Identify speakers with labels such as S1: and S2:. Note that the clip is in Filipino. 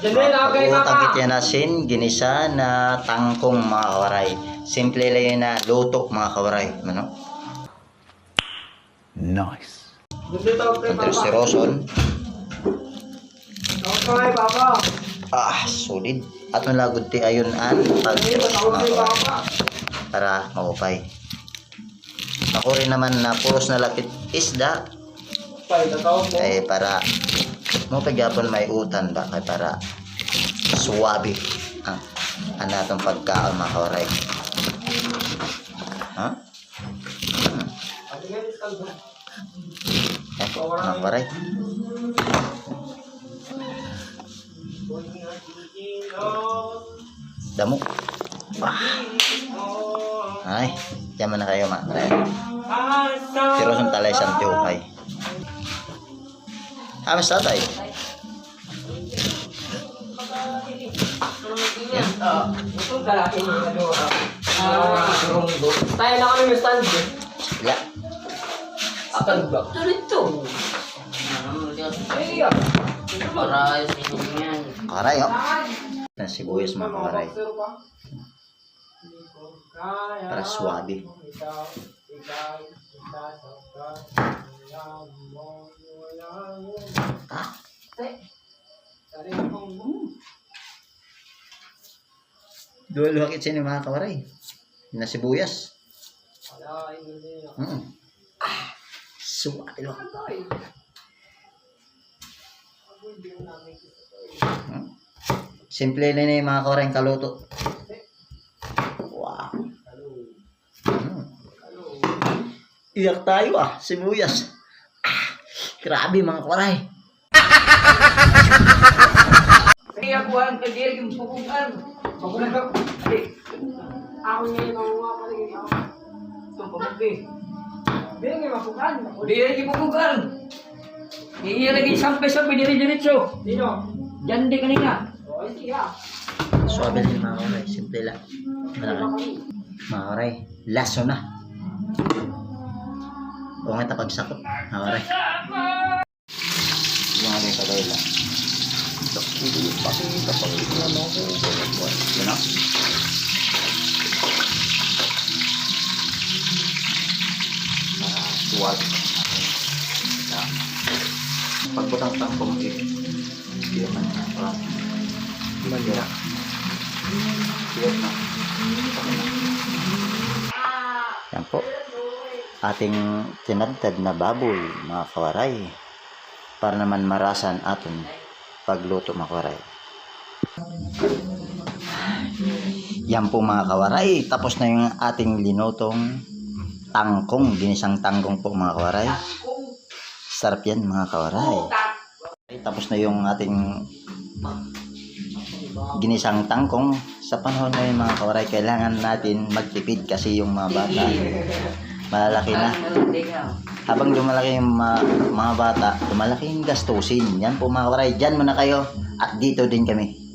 S1: Janel, okay na
S2: Utang
S1: ka.
S2: kityan asin, ginisa na tangkong mga kawaray. Simple lang yun na luto mga kawaray. Ano?
S3: Nice.
S1: Papa.
S2: si Roson.
S1: Tawag ka kay Papa.
S2: Ah, solid. At ang lagod ti ayon an pag. Para maupay. Ako rin naman na puros na lapit isda
S1: Pay, tatawag mo.
S2: ay para mo pagyapon may utan ba kay para suwabe ang ang natong pagkaon mga kawaray. Ha? Hmm. Eh, mga kawaray. Damo. Ay, diyan na kayo mga kawaray. Pero sa talay sa tiupay. Ah, mas tatay.
S1: Ah. Tayo na kami ng stand. eh.
S2: Wala.
S1: Stand ba? Dito. Ay, ah.
S4: Para sa inyo yan.
S2: Karay, oh. Ng sibuyas mga kawaray. Para suwabe. Ah, dual hakit sini mga kawaray. Na sibuyas. Mm. Ah, suwabe lo. Hmm. Simple na yun yung mga kawaray kaluto. Wow. Mm. Iyak tayo ah, sibuyas. Ah, grabe mga kawaray.
S1: Kaya ako ang kadiri yung pupukan. Pupukan ka. Ako niya yung mga paligid ako. Pumugbi. Dili nga mapukan.
S4: Diri yung pupukan. Hindi lagi sampai-sampai diri diretso.
S1: Dino.
S4: Diyan di kanina.
S1: O, ay siya.
S2: Suwabe yung mga kawaray. Simple lang. Mga kawaray, laso na. Huwag nga tapagsakot. Mga kawaray. Yung ano yung kagay lang. Hindi pakita pa rin ano ko. Ah, suwag. Ah. Pagbutang tangkong eh. Hindi naman na. Parang. Hindi na. Siyot na. Okay na. Ating tinadtad na baboy, mga kawaray. Para naman marasan aton pagluto, mga kawaray. Yan po mga kawaray. Tapos na yung ating linutong tangkong. Ginisang tangkong po mga kawaray. Sarap yan mga kawaray. Tapos na yung ating ginisang tangkong sa panahon ngayon mga kawaray kailangan natin magtipid kasi yung mga bata malalaki na. Habang lumalaki yung mga, mga bata lumalaki yung gastusin. Yan po mga kawaray dyan muna kayo. At dito din kami